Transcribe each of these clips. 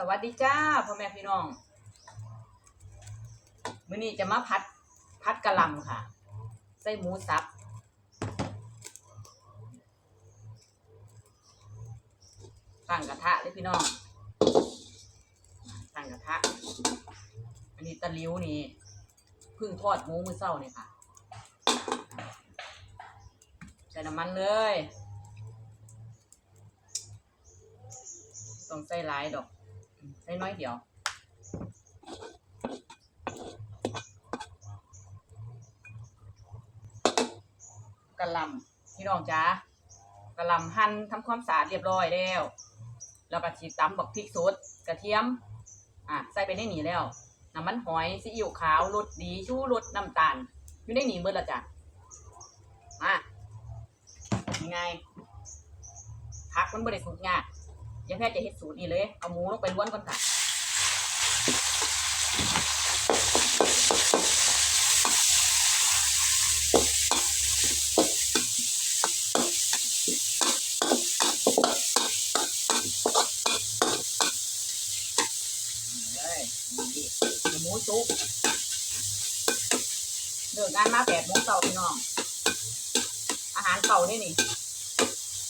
สวัสดีจ้าพ่อแม่พี่น้องมื้อนี้จะมาพัดพัดกะหล่ำค่ะ ใส่หมูสับ ตั้งกระทะเลยพี่น้อง ตั้งกระทะ อันนี้ตะลิวนี่เพึ่งทอดหมูมือเศร้าเนี่ยค่ะ ใส่น้ำมันเลย ต้องใส่หลายดอก ใส่น้อยเดียวกระลำพี่น้องจ้ากระลำหั่นทำความสะอาดเรียบร้อยแล้วแล้วก็ฉีดตำบักพริกสดกระเทียมอะใส่ไปในนี่แล้วน้ำมันหอยซีอิ๊วขาวรสดีชูรสน้ำตาลอยู่ในนี่หมดละจ้ะมายังไงพักมันบริสุทธิ์ยาก ยายแพทย์จะเฮ็ดสูตรนี่เลย เอาหมูลงไปล้วนก่อนค่ะเลยนี่หมูสุกเลิกงานมาแปดโมงเช้าพี่น้อง อาหารเก่านี่นี่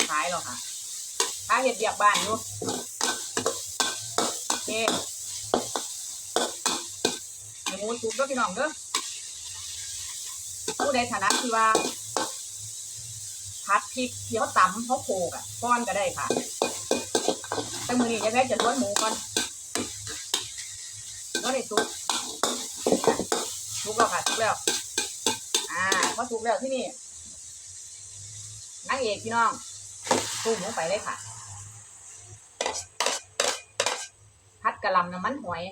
ขายหรอค่ะ ถ้าเห็ดเบียกบ้านอยู่โอเคให้หมูสุกเด้อพี่น้องเด้อผู้ใดถนัดที่ว่าพัดพริกเขียวตำเขาโขกอะก้อนก็ได้ค่ะแต่มือนี้ยายแพทย์จะล้วนหมูก่อนก็ได้ซุกซุกแล้วค่ะซุกแล้ว อ่าพอซุกแล้วที่นี่นางเอกพี่น้องตุ้มลงไปเลยค่ะ กะหล่ำน้ำมันหอย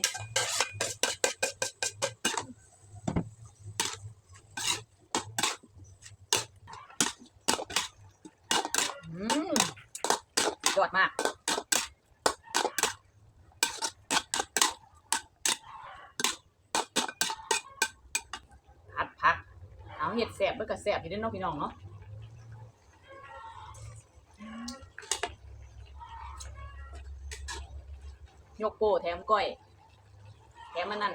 อืมยอดมากผัดผัก เอาเห็ดแสบเบิกกับแสบอยู่ด้อเน้องพี่น้องเนาะ ยกโป้แถมก้อย แถมมันนั่น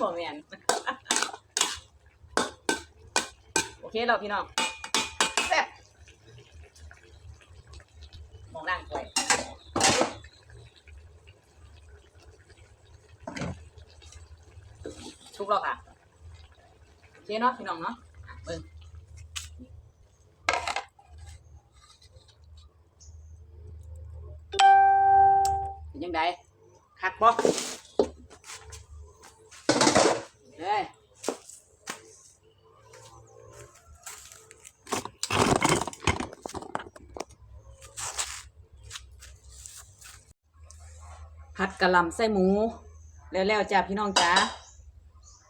บ่แมนโอเคแล้วพี่น้องแซ่บมองนั่งก้อยทุกแล้วค่ะ โอเคเนาะพี่น้องเนาะอะเบิ่ง เป็นยังไงคักบ่เอ้ยผัดกะหล่ำใส่หมู แล้วๆจ้าพี่น้องจ้า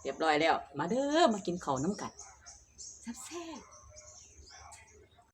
เรียบร้อยแล้ว มาเด้อมากินข้าวน้ำกันแซ่บๆ